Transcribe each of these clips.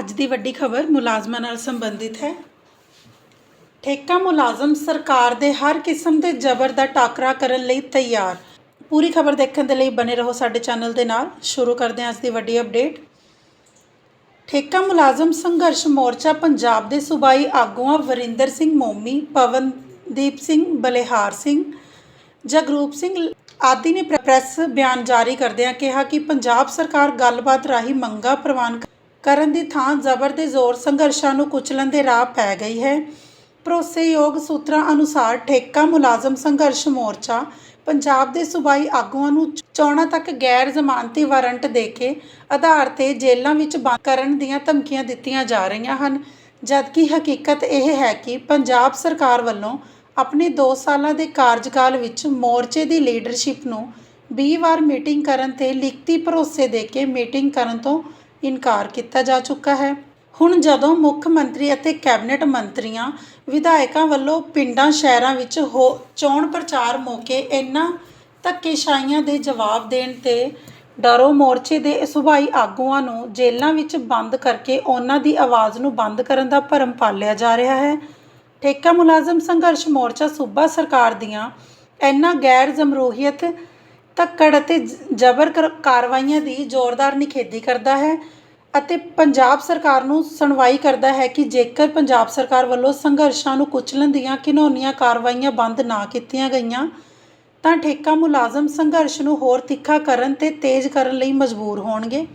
ਅੱਜ ਦੀ ਵੱਡੀ ਖਬਰ ਮੁਲਾਜ਼ਮਾਂ ਨਾਲ ਸੰਬੰਧਿਤ ਹੈ। ਠੇਕਾ ਮੁਲਾਜ਼ਮ ਸਰਕਾਰ ਦੇ ਹਰ ਕਿਸਮ ਦੇ ਜ਼ਬਰ ਦਾ ਟਾਕਰਾ ਕਰਨ ਲਈ ਤਿਆਰ। ਪੂਰੀ ਖਬਰ ਦੇਖਣ ਦੇ ਲਈ ਬਨੇ ਰਹੋ ਸਾਡੇ ਚੈਨਲ ਦੇ ਨਾਲ। ਸ਼ੁਰੂ ਕਰਦੇ ਹਾਂ ਅੱਜ ਦੀ ਵੱਡੀ ਅਪਡੇਟ। ਠੇਕਾ ਮੁਲਾਜ਼ਮ ਸੰਘਰਸ਼ ਮੋਰਚਾ ਪੰਜਾਬ ਦੇ ਸੂਬਾਈ ਆਗੂਆਂ ਵਰਿੰਦਰ ਸਿੰਘ ਮੋਮੀ, ਪਵਨਦੀਪ ਸਿੰਘ ਬਲਿਹਾਰ ਸਿੰਘ ਜਗਰੂਪ ਸਿੰਘ ਆਦਿ ਨੇ ਪ੍ਰੈ- ਪ੍ਰੈਸ ਬਿਆਨ ਜਾਰੀ ਕਰਦਿਆਂ ਕਿਹਾ ਕਿ ਪੰਜਾਬ ਸਰਕਾਰ ਗੱਲਬਾਤ ਰਾਹੀਂ ਮੰਗਾਂ ਪ੍ਰਵਾਨ ਕ- ਕਰਨ ਦੀ ਥਾਂ ਜ਼ਬਰ ਦੇ ਜ਼ੋਰ ਸੰਘਰਸ਼ਾਂ ਨੂੰ ਕੁਚਲਣ ਦੇ ਰਾਹ ਪੈ ਗਈ ਹੈ। ਭਰੋਸੇਯੋਗ ਸੂਤਰਾਂ ਅਨੁਸਾਰ ਠੇਕਾ ਮੁਲਾਜ਼ਮ ਸੰਘਰਸ਼ ਮੋਰਚਾ ਪੰਜਾਬ ਦੇ ਸੂਬਾਈ ਆਗੂਆਂ ਨੂੰ ਚੋਣਾਂ ਤੱਕ ਗੈਰ ਜ਼ਮਾਨਤੀ ਵਾਰੰਟ ਦੇ ਕੇ ਆਧਾਰ ਤੇ ਜੇਲ੍ਹਾਂ ਵਿੱਚ ਬੰਦ ਕਰਨ ਦੀਆਂ ਧਮਕੀਆਂ ਦਿੱਤੀਆਂ ਜਾ ਰਹੀਆਂ ਹਨ। ਜਦਕਿ ਹਕੀਕਤ ਇਹ ਹੈ ਕਿ ਪੰਜਾਬ ਸਰਕਾਰ ਵੱਲੋਂ ਆਪਣੇ 2 ਸਾਲਾਂ ਦੇ ਕਾਰਜਕਾਲ ਵਿੱਚ ਮੋਰਚੇ ਦੀ ਲੀਡਰਸ਼ਿਪ ਨੂੰ 20 ਵਾਰ ਮੀਟਿੰਗ ਕਰਨ ਤੇ ਲਿਖਤੀ ਭਰੋਸੇ ਦੇ ਕੇ ਮੀਟਿੰਗ ਕਰਨ ਤੋਂ ਇਨਕਾਰ ਕੀਤਾ ਜਾ ਚੁੱਕਾ ਹੈ। ਹੁਣ ਜਦੋਂ ਮੁੱਖ ਮੰਤਰੀ ਅਤੇ ਕੈਬਨਿਟ ਮੰਤਰੀਆਂ ਵਿਧਾਇਕਾਂ ਵੱਲੋਂ ਪਿੰਡਾਂ, ਸ਼ਹਿਰਾਂ ਵਿੱਚ ਹੋ ਚੋਣ ਪ੍ਰਚਾਰ ਮੌਕੇ ਇਹਨਾਂ ਧੱਕੇਸ਼ਾਹੀਆਂ ਦੇ ਜਵਾਬ ਦੇਣ ਤੇ ਡਰੋ ਮੋਰਚੇ ਦੇ ਸੁਭਾਈ ਆਗੂਆਂ ਨੂੰ ਜੇਲ੍ਹਾਂ ਵਿੱਚ ਬੰਦ ਕਰਕੇ ਉਹਨਾਂ ਦੀ ਆਵਾਜ਼ ਨੂੰ ਬੰਦ ਕਰਨ ਦਾ ਭਰਮ ਪਾਲਿਆ ਜਾ ਰਿਹਾ ਹੈ। ਠੇਕਾ ਮੁਲਾਜ਼ਮ ਸੰਘਰਸ਼ ਮੋਰਚਾ ਸੂਬਾ ਸਰਕਾਰ ਦੀਆਂ ਇਨ੍ਹਾਂ ਗੈਰ ਜਮਹੂਰੀਅਤ ਧੱਕੜ ਅਤੇ ਜ- ਜਬਰ ਕਰ- ਕਾਰਵਾਈਆਂ ਦੀ ਜ਼ੋਰਦਾਰ ਨਿਖੇਧੀ ਕਰਦਾ ਹੈ ਅਤੇ ਪੰਜਾਬ ਸਰਕਾਰ ਨੂੰ ਸੁਣਵਾਈ ਕਰਦਾ ਹੈ ਕਿ ਜੇਕਰ ਪੰਜਾਬ ਸਰਕਾਰ ਵੱਲੋਂ ਸੰਘਰਸ਼ਾਂ ਨੂੰ ਕੁਚਲਣ ਦੀਆਂ ਘਿਨੌਨੀਆਂ ਕਾਰਵਾਈਆਂ ਬੰਦ ਨਾ ਕੀਤੀਆਂ ਗਈਆਂ, ਤਾਂ ਠੇਕਾ ਮੁਲਾਜ਼ਮ ਸੰਘਰਸ਼ ਨੂੰ ਹੋਰ ਤਿੱਖਾ ਕਰਨ ਤੇ ਤੇਜ਼ ਕਰਨ ਲਈ ਮਜਬੂਰ ਹੋਣਗੇ।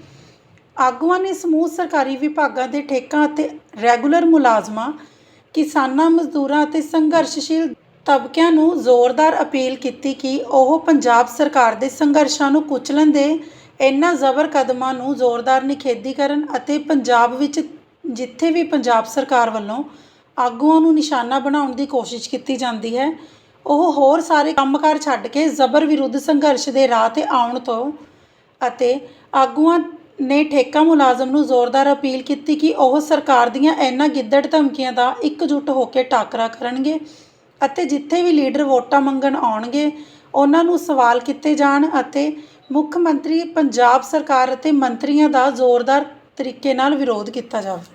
ਆਗੂਆਂ ਨੇ ਸਮੂਹ ਸਰਕਾਰੀ ਵਿਭਾਗਾਂ ਦੇ ਠੇਕਾ ਅਤੇ ਰੈਗੂਲਰ ਮੁਲਾਜ਼ਮਾਂ, ਕਿਸਾਨਾਂ, ਮਜ਼ਦੂਰਾਂ ਅਤੇ ਸੰਘਰਸ਼ਸ਼ੀਲ ਤਬਕਿਆਂ ਨੂੰ ਜ਼ੋਰਦਾਰ ਅਪੀਲ ਕੀਤੀ ਕਿ ਉਹ ਪੰਜਾਬ ਸਰਕਾਰ ਦੇ ਸੰਘਰਸ਼ਾਂ ਨੂੰ ਕੁਚਲਣ ਦੇ ਇਹਨਾਂ ਜ਼ਬਰ ਕਦਮਾਂ ਨੂੰ ਜ਼ੋਰਦਾਰ ਨਿਖੇਧੀ ਕਰਨ ਅਤੇ ਪੰਜਾਬ ਵਿੱਚ ਜਿੱਥੇ ਵੀ ਪੰਜਾਬ ਸਰਕਾਰ ਵੱਲੋਂ ਆਗੂਆਂ ਨੂੰ ਨਿਸ਼ਾਨਾ ਬਣਾਉਣ ਦੀ ਕੋਸ਼ਿਸ਼ ਕੀਤੀ ਜਾਂਦੀ ਹੈ, ਉਹ ਹੋਰ ਸਾਰੇ ਕੰਮਕਾਰ ਛੱਡ ਕੇ ਜ਼ਬਰ ਵਿਰੁੱਧ ਸੰਘਰਸ਼ ਦੇ ਰਾਹ ਤੇ ਆਉਣ ਤੋਂ ਅਤੇ ਆਗੂਆਂ ਨੇ ਠੇਕਾ ਮੁਲਾਜ਼ਮ ਨੂੰ ਜ਼ੋਰਦਾਰ ਅਪੀਲ ਕੀਤੀ ਕਿ ਉਹ ਸਰਕਾਰ ਦੀਆਂ ਇਹਨਾਂ ਗਿੱਦੜ ਧਮਕੀਆਂ ਦਾ ਇਕਜੁੱਟ ਹੋ ਕੇ ਟਾਕਰਾ ਕਰਨਗੇ। ਅਤੇ ਜਿੱਥੇ ਵੀ ਲੀਡਰ ਵੋਟਾਂ ਮੰਗਣ ਆਉਣਗੇ, ਉਹਨਾਂ ਨੂੰ ਸਵਾਲ ਕੀਤੇ ਜਾਣ ਅਤੇ ਮੁੱਖ ਮੰਤਰੀ, ਪੰਜਾਬ ਸਰਕਾਰ ਅਤੇ ਮੰਤਰੀਆਂ ਦਾ ਜ਼ੋਰਦਾਰ ਤਰੀਕੇ ਨਾਲ ਵਿਰੋਧ ਕੀਤਾ ਜਾਵੇ।